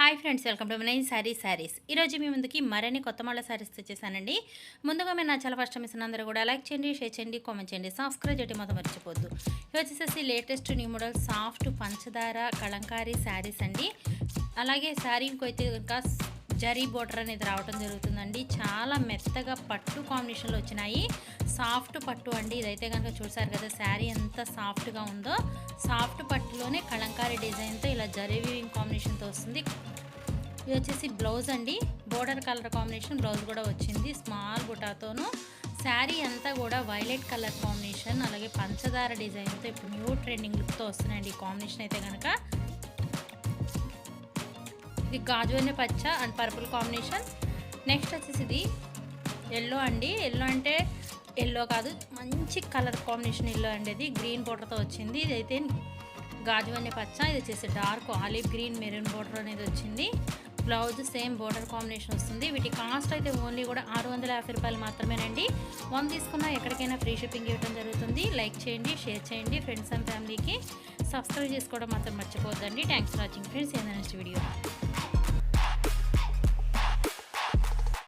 Hi friends welcome to nine sari saris ఈరోజు మీ ముందుకి మరిన్ని కొత్త మళ్ళీ శారీస్ తెచ్చేసానండి. ముందుగా మీరు నా చాలా ఫస్ట్ మిషన్ అందరూ కూడా లైక్ చేయండి షేర్ చేయండి కామెంట్ చేయండి సబ్స్క్రైబ్ చేయడం మొత్తం మర్చిపోద్దు ఇవి వచ్చేసేసి లేటెస్ట్ న్యూ మోడల్ సాఫ్ట్ పంచదార కళంకారీ శారీస్ అండి. అలాగే శారీ అయితే కనుక జరీ బోర్డర్ అనేది రావడం జరుగుతుందండి. చాలా మెత్తగా పట్టు కాంబినేషన్లో వచ్చినాయి. సాఫ్ట్ పట్టు అండి. ఇదైతే కనుక చూసారు కదా శారీ ఎంత సాఫ్ట్గా ఉందో. సాఫ్ట్ పట్టులోనే కళంకారీ డిజైన్తో ఇలా జరీ వీవింగ్ కాంబినేషన్తో వస్తుంది. ఇది వచ్చేసి బ్లౌజ్ అండి. బోర్డర్ కలర్ కాంబినేషన్ బ్లౌజ్ కూడా వచ్చింది. స్మాల్ బుటాతోను. శారీ అంతా కూడా వైలెట్ కలర్ కాంబినేషన్. అలాగే పంచదార డిజైన్తో ఇప్పుడు న్యూ ట్రెండింగ్ లుక్తో వస్తున్నాయండి ఈ కాంబినేషన్ అయితే కనుక ఇది గాజు అనే పచ్చ అండ్ పర్పుల్ కాంబినేషన్. నెక్స్ట్ వచ్చేసి ఇది ఎల్లో అండి. ఎల్లో అంటే ఎల్లో కాదు మంచి కలర్ కాంబినేషన్ ఎల్లో అండి ఇది. గ్రీన్ బోర్డర్తో వచ్చింది. ఇదైతే గాజువనే పచ్చ ఇది వచ్చేసి dark olive green maroon border అనేది వచ్చింది. బ్లౌజ్ సేమ్ బోర్డర్ కాంబినేషన్ వస్తుంది. వీటి కాస్ట్ అయితే ఓన్లీ కూడా ఆరు వందల యాభై రూపాయలు మాత్రమేనండి. వన్ తీసుకున్నా ఎక్కడికైనా ఫ్రీ షిప్పింగ్ ఇవ్వడం జరుగుతుంది. లైక్ చేయండి షేర్ చేయండి. ఫ్రెండ్స్ అండ్ ఫ్యామిలీకి సబ్స్క్రైబ్ చేసుకోవడం మాత్రం మర్చిపోద్దండి థ్యాంక్స్ ఫర్ వాచింగ్ ఫ్రెండ్స్ ఏదైనా నెక్స్ట్ వీడియో